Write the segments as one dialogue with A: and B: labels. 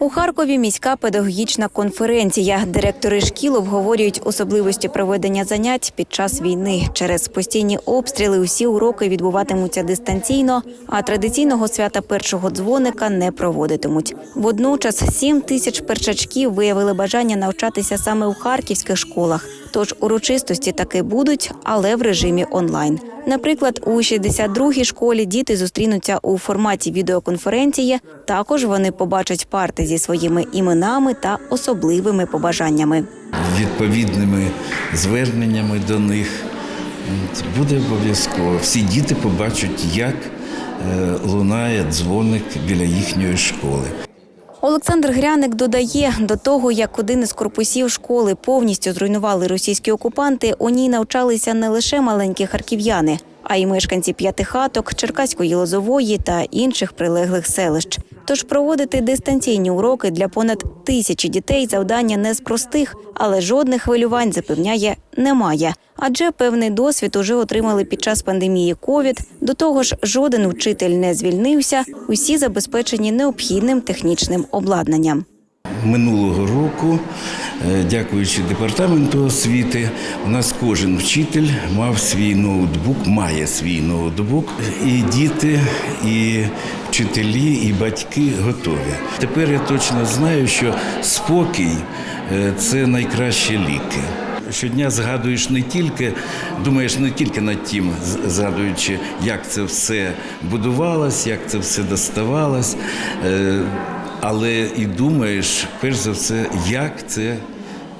A: У Харкові міська педагогічна конференція. Директори шкіл обговорюють особливості проведення занять під час війни. Через постійні обстріли усі уроки відбуватимуться дистанційно, а традиційного свята першого дзвоника не проводитимуть. Водночас 7 тисяч першачків виявили бажання навчатися саме у харківських школах. Тож урочистості таки будуть, але в режимі онлайн. Наприклад, у 62-й школі діти зустрінуться у форматі відеоконференції. Також вони побачать парти зі своїми іменами та особливими побажаннями.
B: відповідними зверненнями до них. Буде обов'язково. Всі діти побачать, як е, лунає дзвоник біля їхньої школи.
A: Олександр Гряник додає, до того як один із корпусів школи повністю зруйнували російські окупанти, у ній навчалися не лише маленькі харків'яни, а й мешканці п'ятихаток, Черкаської Лозової та інших прилеглих селищ. Тож проводити дистанційні уроки для понад тисячі дітей завдання не з простих, але жодних хвилювань запевняє немає. Адже певний досвід уже отримали під час пандемії ковід. До того ж, жоден учитель не звільнився. Усі забезпечені необхідним технічним обладнанням.
B: Минулого року, дякуючи департаменту освіти, у нас кожен вчитель мав свій ноутбук, має свій ноутбук, і діти, і вчителі, і батьки готові. Тепер я точно знаю, що спокій е, це найкращі ліки. Щодня згадуєш не тільки, думаєш не тільки над тим, згадуючи, як це все будувалось, як це все доставалось, е, але і думаєш, перш за все, як це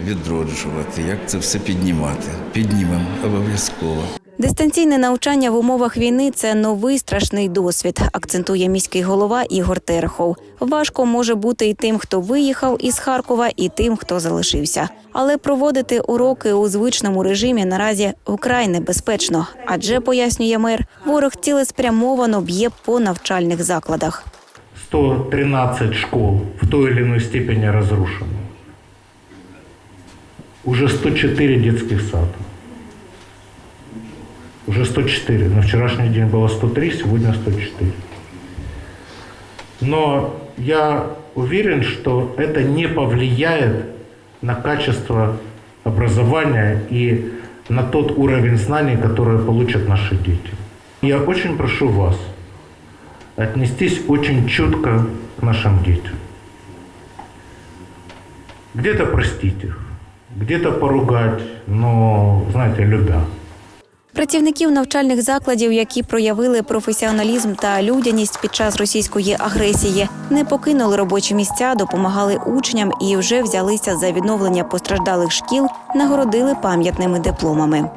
B: відроджувати, як це все піднімати. Піднімемо обов'язково.
A: Дистанційне навчання в умовах війни це новий страшний досвід, акцентує міський голова Ігор Терехов. Важко може бути і тим, хто виїхав із Харкова, і тим, хто залишився. Але проводити уроки у звичному режимі наразі вкрай небезпечно, адже пояснює мер, ворог цілеспрямовано б'є по навчальних закладах.
C: 113 школ в той или иной степени разрушено. Уже 104 детских сада. Уже 104. На вчерашний день было 103, сегодня 104. Но я уверен, что это не повлияет на качество образования и на тот уровень знаний, который получат наши дети. Я очень прошу вас отнестись очень чутко к нашим детям. Где-то простить их, где-то поругать, но, знаете, любя.
A: Працівників навчальних закладів, які проявили професіоналізм та людяність під час російської агресії, не покинули робочі місця, допомагали учням і вже взялися за відновлення постраждалих шкіл, нагородили пам'ятними дипломами.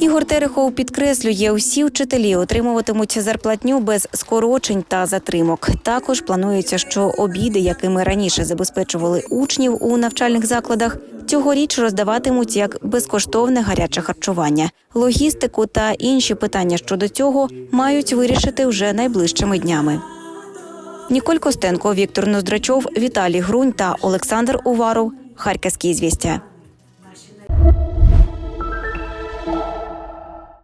A: Ігор Терехов підкреслює, усі вчителі отримуватимуть зарплатню без скорочень та затримок. Також планується, що обіди, якими раніше забезпечували учнів у навчальних закладах, цьогоріч роздаватимуть як безкоштовне гаряче харчування. Логістику та інші питання щодо цього мають вирішити вже найближчими днями. Ніколь Костенко, Віктор Ноздрачов, Віталій Грунь та Олександр Уваров. Харківські звістя.